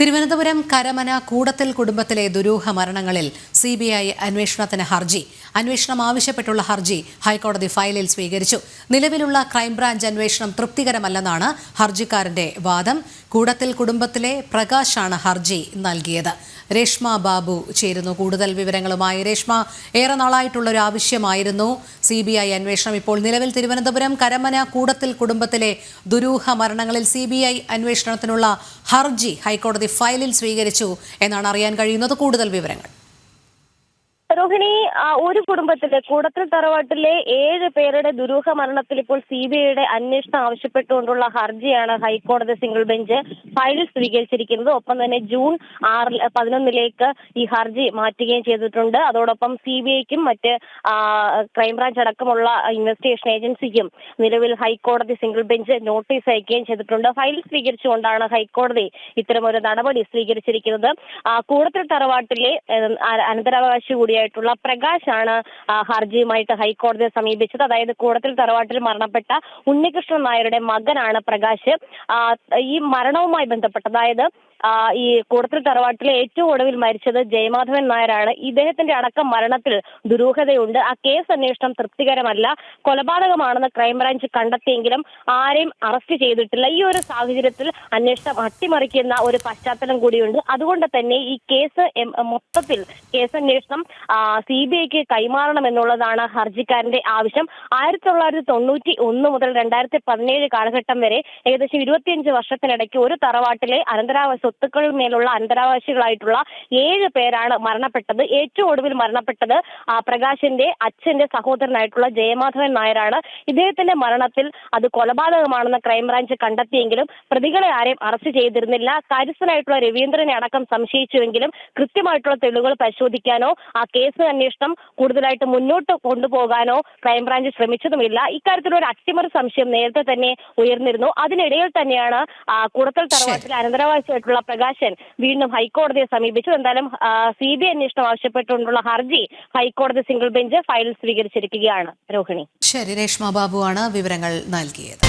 തിരുവനന്തപുരം കരമന കൂടത്തിൽ കുടുംബത്തിലെ ദുരൂഹ മരണങ്ങളിൽ സി ബി ഐ അന്വേഷണത്തിന് ഹർജി. അന്വേഷണം ആവശ്യപ്പെട്ടുള്ള ഹർജി ഹൈക്കോടതി ഫയലിൽ സ്വീകരിച്ചു. നിലവിലുള്ള ക്രൈംബ്രാഞ്ച് അന്വേഷണം തൃപ്തികരമല്ലെന്നാണ് ഹർജിക്കാരന്റെ വാദം. കൂടത്തിൽ കുടുംബത്തിലെ പ്രകാശാണ് ഹർജി നൽകിയത്. രേഷ്മ ബാബു ചേരുന്നു. കൂടുതൽ വിവരങ്ങളുമായി രേഷ്മ. ഏറെ നാളായിട്ടുള്ള ഒരു ആവശ്യമായിരുന്നു സി ബി ഐ അന്വേഷണം. ഇപ്പോൾ നിലവിൽ തിരുവനന്തപുരം കരമന കൂടത്തിൽ കുടുംബത്തിലെ ദുരൂഹ മരണങ്ങളിൽ സി ബി ഐ അന്വേഷണത്തിനുള്ള ഹർജി ഹൈക്കോടതി ഫയലിൽ സ്വീകരിച്ചു എന്നാണ് അറിയാൻ കഴിയുന്നത്. കൂടുതൽ വിവരങ്ങൾ. രോഹിണി ഒരു കുടുംബത്തിലെ കൂടത്തിൽ തറവാട്ടിലെ ഏഴ് പേരുടെ ദുരൂഹ മരണത്തിൽ ഇപ്പോൾ സി ബി ഐയുടെ അന്വേഷണം ആവശ്യപ്പെട്ടുകൊണ്ടുള്ള ഹർജിയാണ് ഹൈക്കോടതി സിംഗിൾ ബെഞ്ച് ഫയലിൽ സ്വീകരിച്ചിരിക്കുന്നത് ഒപ്പം തന്നെ ജൂൺ ആറിൽ പതിനൊന്നിലേക്ക് ഈ ഹർജി മാറ്റുകയും ചെയ്തിട്ടുണ്ട്. അതോടൊപ്പം സി ബി ഐക്കും മറ്റ് ക്രൈംബ്രാഞ്ച് അടക്കമുള്ള ഇൻവെസ്റ്റിഗേഷൻ ഏജൻസിക്കും നിലവിൽ ഹൈക്കോടതി സിംഗിൾ ബെഞ്ച് നോട്ടീസ് അയക്കുകയും ചെയ്തിട്ടുണ്ട്. ഫയൽ സ്വീകരിച്ചുകൊണ്ടാണ് ഹൈക്കോടതി ഇത്തരമൊരു നടപടി സ്വീകരിച്ചിരിക്കുന്നത് കൂടത്തിൽ തറവാട്ടിലെ അനന്തരാവകാശി അ- കൂടിയായിട്ടുള്ള പ്രകാശാണ് ഹർജിയുമായിട്ട് ഹൈക്കോടതിയെ സമീപിച്ചത്. അതായത് കൂടത്തിൽ തറവാട്ടിൽ മരണപ്പെട്ട ഉണ്ണികൃഷ്ണൻ നായരുടെ മകനാണ് പ്രകാശ്. ഈ മരണവുമായി ബന്ധപ്പെട്ട് അതായത് ഈ കൂടത്തിൽ തറവാട്ടിലെ ഏറ്റവും ഒടുവിൽ മരിച്ചത് ജയമാധവൻ നായരാണ്. ഇദ്ദേഹത്തിന്റെ അടക്കം മരണത്തിൽ ദുരൂഹതയുണ്ട്. ആ കേസ് അന്വേഷണം തൃപ്തികരമല്ല. കൊലപാതകമാണെന്ന് ക്രൈംബ്രാഞ്ച് കണ്ടെത്തിയെങ്കിലും ആരെയും അറസ്റ്റ് ചെയ്തിട്ടില്ല. ഈ ഒരു സാഹചര്യത്തിൽ അന്വേഷണം അട്ടിമറിക്കുന്ന ഒരു പശ്ചാത്തലം കൂടിയുണ്ട്. അതുകൊണ്ട് തന്നെ ഈ കേസ് മൊത്തത്തിൽ കേസ് അന്വേഷണം സി ബി ഐക്ക് കൈമാറണമെന്നുള്ളതാണ് ഹർജിക്കാരന്റെ ആവശ്യം. ആയിരത്തി തൊള്ളായിരത്തി തൊണ്ണൂറ്റി ഒന്ന് മുതൽ രണ്ടായിരത്തി പതിനേഴ് കാലഘട്ടം വരെ ഏകദേശം ഇരുപത്തിയഞ്ച് വർഷത്തിനിടയ്ക്ക് ഒരു തറവാട്ടിലെ അനന്തരാവകാശ സ്വത്തുക്കളിൽ മേലുള്ള അനന്തരാവകാശികളായിട്ടുള്ള ഏഴ് പേരാണ് മരണപ്പെട്ടത്. ഏറ്റവും ഒടുവിൽ മരണപ്പെട്ടത് ആ, പ്രകാശിന്റെ അച്ഛന്റെ സഹോദരനായിട്ടുള്ള ജയമാധവൻ നായരാണ്. ഇദ്ദേഹത്തിന്റെ മരണത്തിൽ അത് കൊലപാതകമാണെന്ന് ക്രൈംബ്രാഞ്ച് കണ്ടെത്തിയെങ്കിലും പ്രതികളെ ആരെയും അറസ്റ്റ് ചെയ്തിരുന്നില്ല. കാര്യസ്ഥനായിട്ടുള്ള രവീന്ദ്രനെ അടക്കം സംശയിച്ചുവെങ്കിലും കൃത്യമായിട്ടുള്ള തെളിവുകൾ പരിശോധിക്കാനോ ആ കേസ് അന്വേഷണം കൂടുതലായിട്ട് മുന്നോട്ട് കൊണ്ടുപോകാനോ ക്രൈംബ്രാഞ്ച് ശ്രമിച്ചതുമില്ല. ഇക്കാര്യത്തിൽ ഒരു അട്ടിമറി സംശയം നേരത്തെ തന്നെ ഉയർന്നിരുന്നു. അതിനിടയിൽ തന്നെയാണ് കൂടത്തൽ കൂടത്തൽ തറവാട്ടിലെ അനന്തരാവകാശിയായിട്ടുള്ള പ്രകാശൻ വീണ്ടും ഹൈക്കോടതിയെ സമീപിച്ചു. എന്തായാലും സി ബി ഐ അന്വേഷണം ആവശ്യപ്പെട്ടുകൊണ്ടുള്ള ഹർജി ഹൈക്കോടതി സിംഗിൾ ബെഞ്ച് ഫയൽ സ്വീകരിച്ചിരിക്കുകയാണ്. രോഹിണി. ശരി രേഷ്മ ബാബുവാണ് വിവരങ്ങൾ നൽകിയത്.